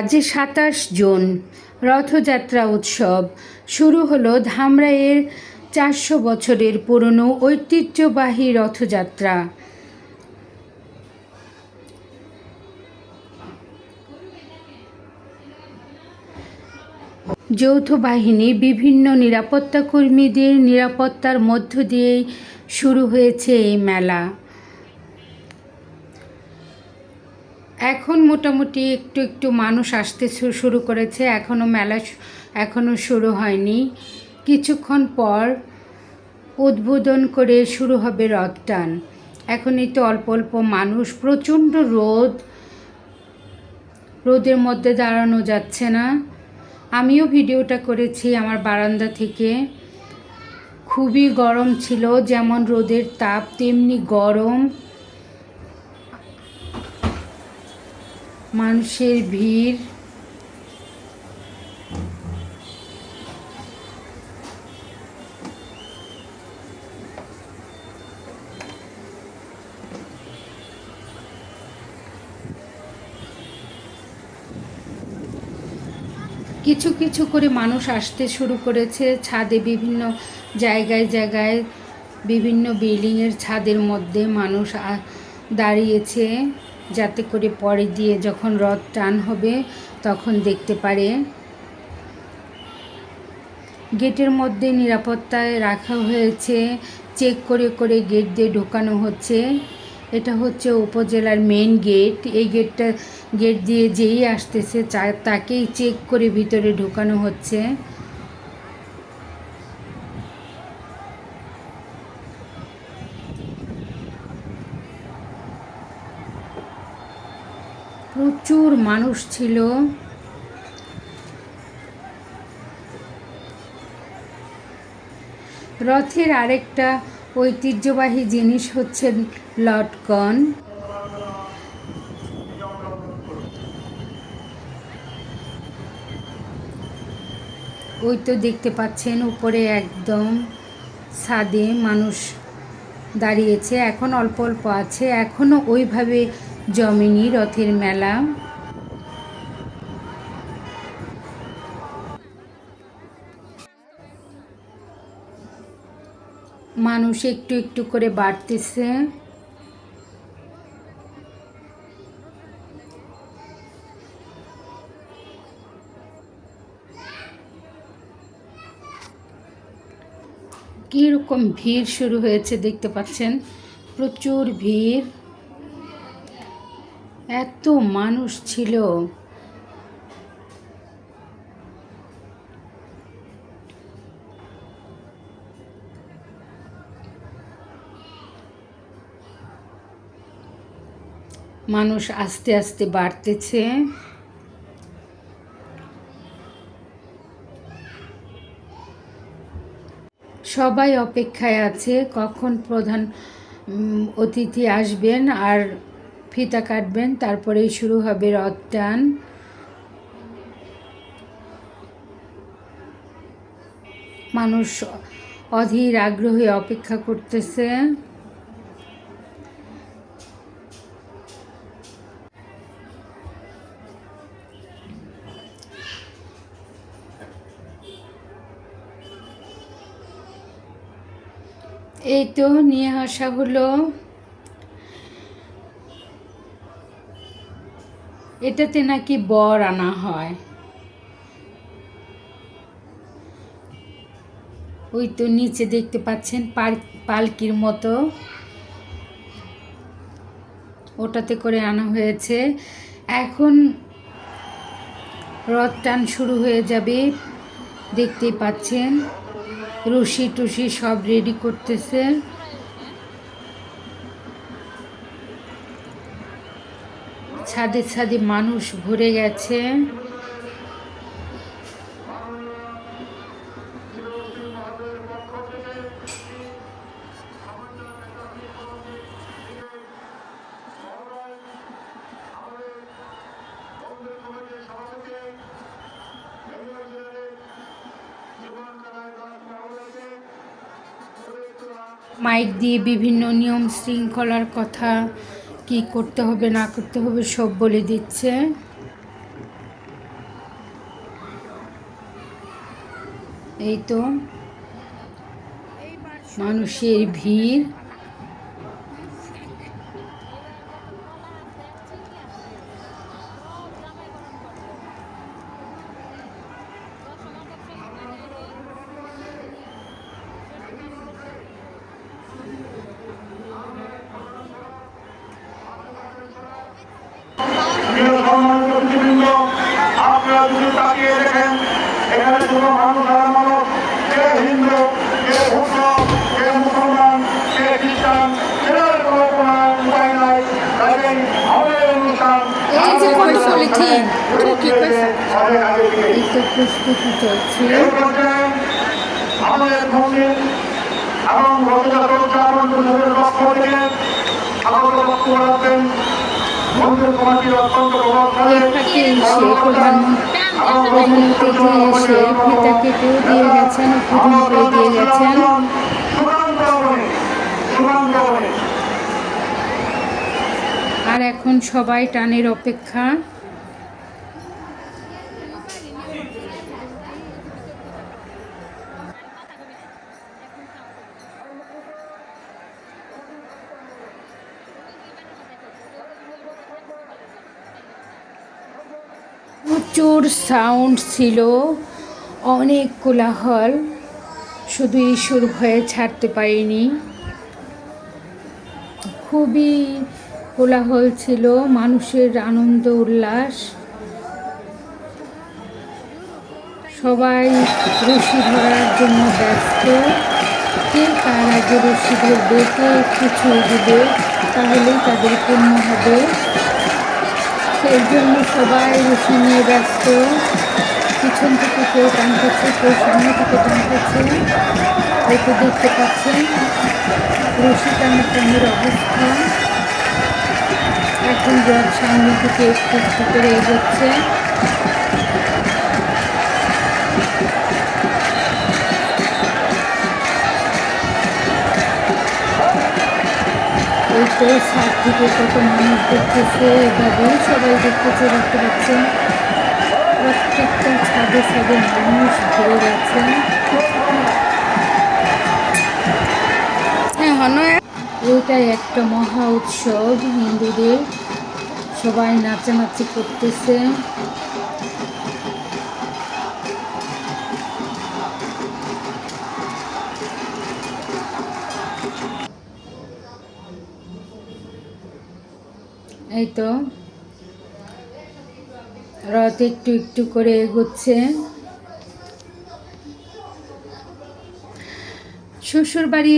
আজ সাতাশ জুন, রথযাত্রা উৎসব। শুরু হলো ধামরাইয়ের চারশো বছরের পুরনো ঐতিহ্যবাহী রথযাত্রা। যৌথ বাহিনী বিভিন্ন নিরাপত্তা কর্মীদের নিরাপত্তার মধ্য দিয়েই শুরু হয়েছে এই মেলা। এখন মোটামুটি একটু একটু মানুষ আসতে শুরু করেছে। এখনও মেলা এখনও শুরু হয়নি। কিছুক্ষণ পর উদ্বোধন করে শুরু হবে রথ টান এখনই তো অল্প অল্প মানুষ, প্রচণ্ড রোদ। রোদের মধ্যে দাঁড়ানো যাচ্ছে না। আমিও ভিডিওটা করেছি আমার বারান্দা থেকে। খুবই গরম ছিল, যেমন রোদের তাপ, তেমনি গরম। মানুষের ভিড়। কিছু কিছু করে মানুষ আসতে শুরু করেছে ছাদে বিভিন্ন জায়গায় জায়গায়, বিভিন্ন বিল্ডিংয়ের ছাদের মধ্যে মানুষ দাঁড়িয়েছে। যাতে করে পরে দিয়ে যখন রথ টান হবে তখন দেখতে পারে। গেটের মধ্যে নিরাপত্তায় রাখা হয়েছে। চেক করে করে গেট দিয়ে ঢোকানো হচ্ছে। এটা হচ্ছে উপজেলার মেন গেট এই গেটটা গেট দিয়ে যেই আসতেছে তাকেই চেক করে ভিতরে ঢোকানো হচ্ছে। প্রচুর মানুষ ছিল। রথের আরেকটা ঐতিহ্যবাহী জিনিস হচ্ছে লটকন ওই তো দেখতে পাচ্ছেন, উপরে একদম ছাদে মানুষ দাঁড়িয়েছে। এখন অল্প অল্প আছে। এখনও ওইভাবে জমেনি রথের মেলা। মানুষ একটু একটু করে বাড়তেছে। কীরকম ভিড় শুরু হয়েছে দেখতে পাচ্ছেন। প্রচুর ভিড়। এত মানুষ ছিল। মানুষ আস্তে আস্তে বাড়তেছে। সবাই অপেক্ষায় আছে কখন প্রধান অতিথি আসবেন আর ফিতা কাটবেন, তারপরেই শুরু হবে রথ টান। মানুষ অধীর আগ্রহে অপেক্ষা করতেছে। এই তো নিয়ে আসা হলো। এটাতে নাকি বর আনা হয়। ওই তো নিচে দেখতে পাচ্ছেন পাল- পালকির মতো। ওটাতে করে আনা হয়েছে। এখন রথ টান শুরু হয়ে যাবে। দেখতেই পাচ্ছেন, রশি টুসি সব রেডি করতেছে। ছাদে ছাদে মানুষ ভরে গেছে। মাইক দিয়ে বিভিন্ন নিয়ম শৃঙ্খলার কথা কি করতে হবে না করতে হবে সব বলে দিচ্ছে। এই তো মানুষের ভিড়। অতিথিবৃন্দ আপনারা যদি তাকিয়ে দেখেন এখানে কোনো মানুষ আর মানুষ কে হিন্দু কে বৌদ্ধ কে মুসলমান কে খ্রিস্টান সেটার কোনো উপায় নাই। কাজেই আমাদের অনুষ্ঠান আমাদের মন্দির এবং রথযাত্রা উদযাপন পরিষদের পক্ষ থেকে স্বাগত বক্তব্য রাখবেন এসে দিয়ে গেছেন করে দিয়ে গেছেন? আর এখন সবাই টানের অপেক্ষা। সাউন্ড ছিল। অনেক কোলাহল। শুধু ঈশ্বর ভয়ে ছাড়তে পারিনি। খুবই কোলাহল ছিল, মানুষের আনন্দ, উল্লাস। সবাই রশি ধরার জন্য ব্যস্ত। কে কার আগে রশি ধরবে একটু ছুঁয়ে দিবে, তাহলেই তাদের পূর্ণ হবে। সেই জন্য সবাই রুচি নিয়ে ব্যস্ত। পিছন থেকে কেউ টান করছে, কেউ সামনে থেকে টানতেছে হয়তো দেখতে পাচ্ছেন রশি টানের টানের অবস্থা। এখন জল সামনে থেকে একটু একটু এগোচ্ছে। এই তো সাত থেকে কত মানুষ দেখতেছে এভাবে সবাই দেখতেছে দেখতে পাচ্ছেন। প্রত্যেকটা ছাদে ছাদে মানুষ ঘুরে গেছে হ্যাঁ এইটাই একটা মহা উৎসব হিন্দুদের। সবাই নাচানাচি করতেছে। এই তো রথ একটু একটু করে এগোচ্ছে। শ্বশুর বাড়ি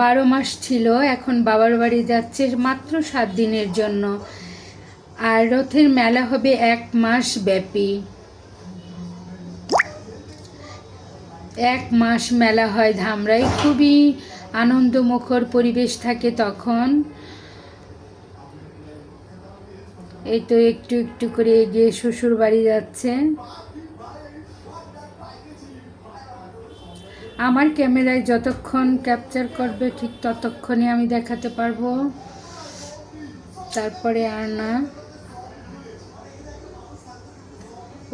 বারো মাস ছিল, এখন বাবার বাড়ি যাচ্ছে মাত্র সাত দিনের জন্য। আর রথের মেলা হবে এক মাস ব্যাপী। এক মাস মেলা হয় ধামরাই। খুবই আনন্দমুখর পরিবেশ থাকে তখন। এই তো একটু একটু করে এগিয়ে শ্বশুর বাড়ি যাচ্ছে আমার ক্যামেরায় যতক্ষণ ক্যাপচার করবে ঠিক ততক্ষণই আমি দেখাতে পারব। তারপরে আর না।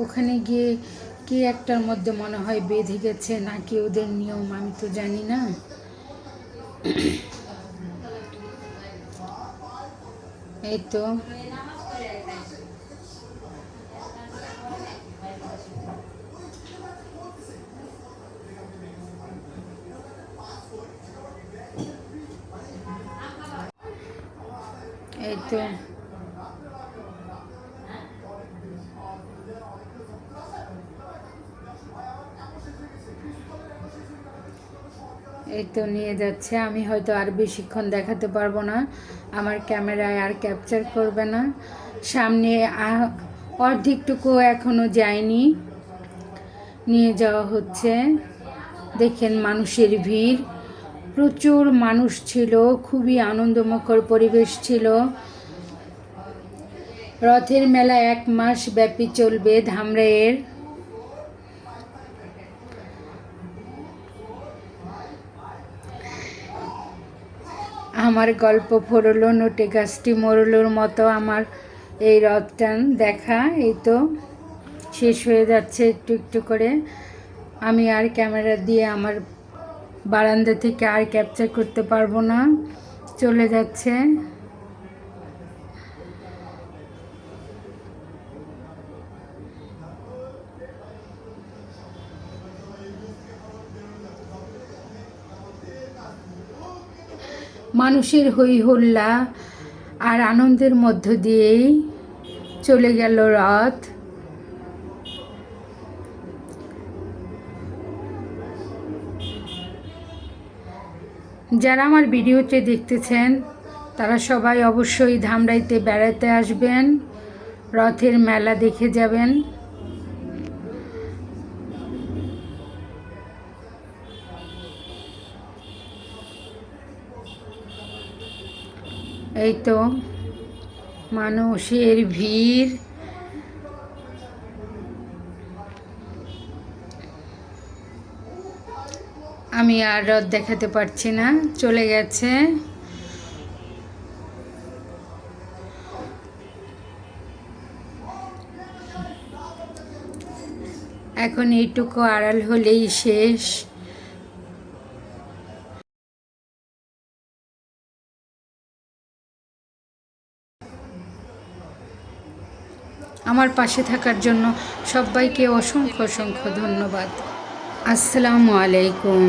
ওখানে গিয়ে কি একটার মধ্যে মনে হয় বেঁধে গেছে নাকি ওদের নিয়ম আমি তো জানি না। এই তো। এই তো। এই তো নিয়ে যাচ্ছে। আমি হয়তো আর বেশিক্ষণ দেখাতে পারব না। আমার ক্যামেরায় আর ক্যাপচার করবে না। সামনে অর্ধেকটুকু এখনও যায়নি। নিয়ে যাওয়া হচ্ছে। দেখেন মানুষের ভিড়। প্রচুর মানুষ ছিল, খুবই আনন্দমুখর পরিবেশ ছিল। রথের মেলা এক মাস ব্যাপী চলবে ধামরাইয়ের। আমার গল্প ফরলো, নোটে গাছটি মরলোর মতো আমার এই রথটান দেখা, এই তো শেষ হয়ে যাচ্ছে একটু একটু করে। আমি আর ক্যামেরা দিয়ে আমার বারান্দা থেকে আর ক্যাপচার করতে পারব না। চলে যাচ্ছে। মানুষের হই হল্লা আর আনন্দের মধ্য দিয়েই চলে গেল রথ। যারা আমার ভিডিওতে দেখতেছেন, তারা সবাই অবশ্যই ধামরাইতে বেড়াতে আসবেন, রথের মেলা দেখে যাবেন। এই তো মানুষের ভিড়। আমি আর রথ দেখাতে পারছি না, চলে গেছে। এখন এইটুকু আড়াল হলেই শেষ। আমার পাশে থাকার জন্য সবাইকে অসংখ্য অসংখ্য ধন্যবাদ। আসসালামু আলাইকুম।